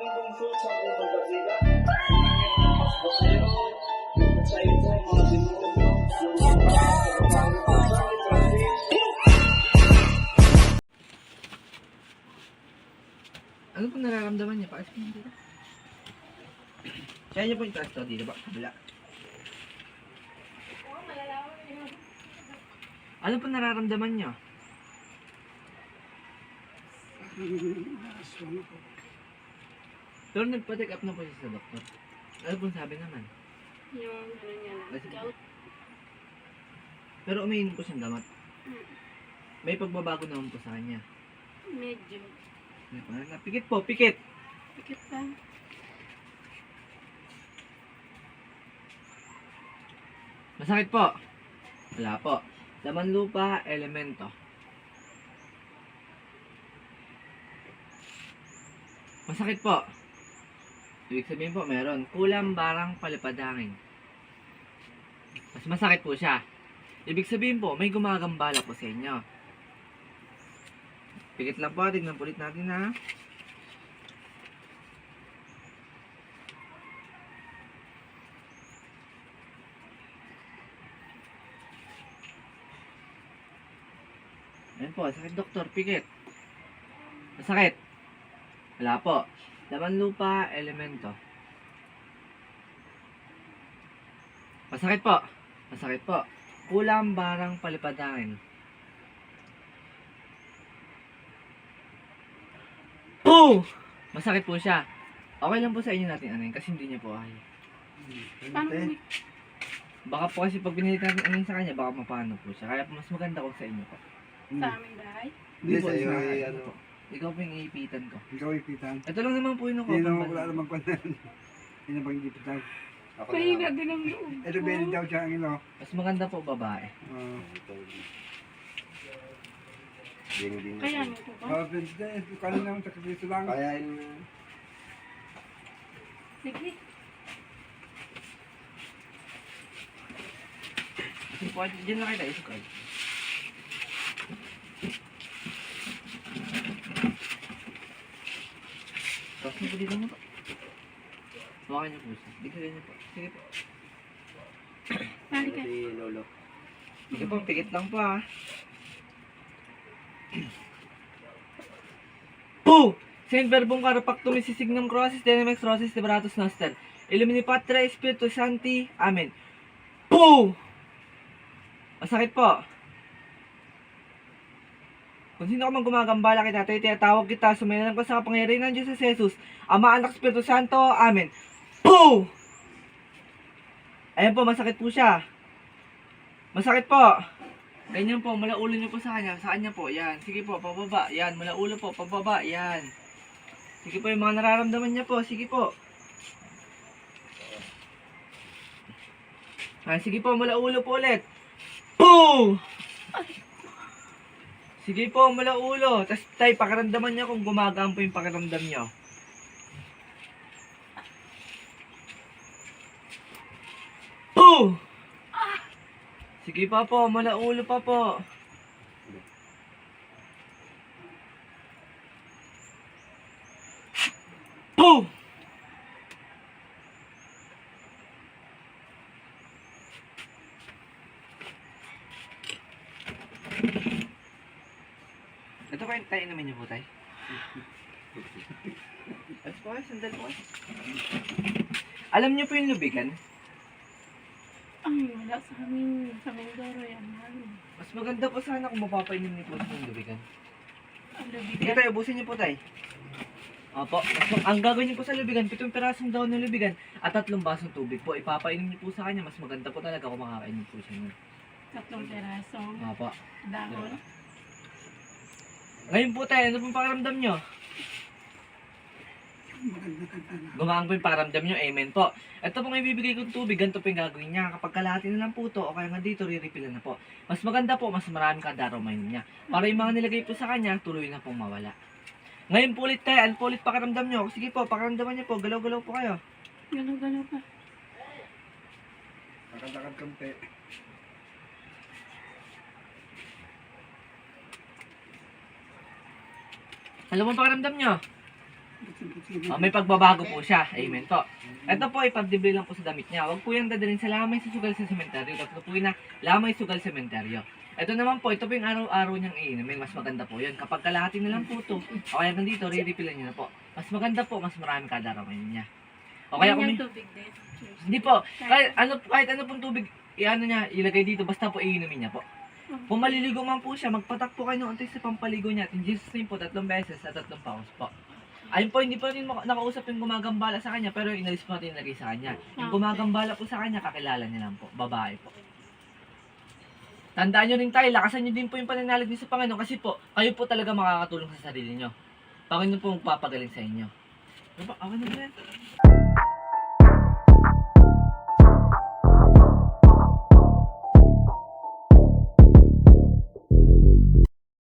magandang show sa. Mas basero, sa ito, mga mga Ano po nararamdaman niya? Mo dito. Kaya niyo po yung taas to, dito ba? Kabila. Ano po nararamdaman niyo? Pero nagpa-check up na po siya sa doktor. Ano po sabi naman? Yung ano niya lang, Kasi- gout. Pero umiinom po siyang gamot. Mm. May pagbabago naman po sa kanya. Medyo. May pa- Pikit po, pikit! Pikit pa. Masakit po. Wala po. Laman lupa, elemento. Masakit po. Ibig sabihin po, meron. Kulang barang palipadangin. Mas masakit po siya. Ibig sabihin po, may gumagambala po sa inyo. Pikit lang po, tignan po ulit natin ha. Ayan po, sakit doktor, pikit. Masakit. Wala po. Laman lupa, elemento. Masakit po. Masakit po. Kulang barang palipadangin. Po! Masakit po siya. Okay lang po sa inyo natin ano yun, kasi hindi niya po. Paano kung Baka po kasi pag pinilit natin ano yun sa kanya, baka mapano po siya. Kaya po mas maganda kung sa inyo po. sa aming bahay? Hindi po, sa iyo, ano. po. Ikaw po yung iipitan ko. Ikaw ipitan. Ito lang naman po yung Hindi nakuha. naman wala namang kwan Hindi naman ipitan. Ako Mahina din ang loob Ito ko. daw siya ang ino. Mas maganda po babae. Ah, Ding ding. Kaya ano po ba? Ah. Kanina naman sa kapiso lang. Kaya yung Sige. Kasi po, dyan lang kita isukay. Tapos niyo po. Hawakan niyo po siya. Bigyan niyo po. Sige po. Halika. si Lolo. Sige po, pikit lang po ah. Po! Saint verbum carpactum isisignum crossis denemex crossis liberatus noster. Illumini Patra Spiritu Santi. Amen. Po! Masakit po. Kung sino ka man gumagambala kita, tayo tinatawag kita, sumayalan ka sa kapangyarihan ng Diyos sa Jesus, Ama, Anak, Espiritu Santo, Amen. Po! Ayan po, masakit po siya. Masakit po. Ganyan po, mula ulo niyo po sa kanya. Sa kanya po, yan. Sige po, pababa. Yan, mula ulo po, pababa. Yan. Sige po, yung mga nararamdaman niya po. Sige po. Ah, sige po, mula ulo po ulit. Boom! Sige po, mula ulo. Tapos tay, pakiramdaman niya kung gumagaan po yung pakiramdam niyo. Boom! Sige pa po, mula ulo pa po. Boom! Ito po yung tayo naman niyo po, tay. At po kayo, sandal po kayo. Alam niyo po yung lubigan? Ay, wala sa amin. Sa Mindoro yan. Ano? Mas maganda po sana kung mapapainom niyo po sa yung lubigan. Ang Sige labigan. tayo, ubusin niyo po tay. Opo, mas mag- ang gagawin niyo po sa lubigan, pitong pirasong daon ng lubigan at tatlong basong tubig po. Ipapainom niyo po sa kanya, mas maganda po talaga kung makakainom po siya nun. Tatlong perasong Opo. dahon. Ngayon po tayo, ano pong pakiramdam niyo? Gumaan po yung pakiramdam niyo, amen po. Ito pong ibibigay kong tubig, ganito po yung gagawin niya. Kapag kalahati na lang po to, o kaya nga dito, re-refillan na po. Mas maganda po, mas maraming kadaraw mainom niya. Para yung mga nilagay po sa kanya, tuloy na pong mawala. Ngayon po ulit tayo, ano po ulit pakiramdam niyo? Sige po, pakiramdaman niyo po, galaw-galaw po kayo. Galaw-galaw pa. Lakad-lakad kampe. Mo ang pakiramdam niyo? Buksan-buksan Ah, may pagbabago po siya. Amen po. Ito po ay pagdibre lang po sa damit niya. Huwag po yung dadalhin sa lamay sa sugal sa sementeryo. Tatlo po na lamay sugal sementeryo. Ito naman po, ito po yung araw-araw niyang iinumin. Mas maganda po yun. Kapag kalahati na lang po ito, o kaya nandito, re-refillan niyo na po. Mas maganda po, mas marami kada araw ngayon niya. O kaya kung may, Yung tubig din. hindi po, kahit ano, kahit ano pong tubig, i-ano niya, ilagay dito, basta po iinumin niya po. Kung maliligo man po siya, magpatak po kayo ng unti sa pampaligo niya. At in Jesus name po, tatlong beses at tatlong paus po. Ayun po, hindi pa rin nakausap yung gumagambala sa kanya, pero inalis po natin yung lagay sa kanya. Yung gumagambala po sa kanya, kakilala niya lang po. Babae po. Tandaan nyo rin tayo, lakasan nyo din po yung pananalig niyo sa Panginoon kasi po, kayo po talaga makakatulong sa sarili nyo. Panginoon po magpapagaling sa inyo. Ano ba? Awan na yan?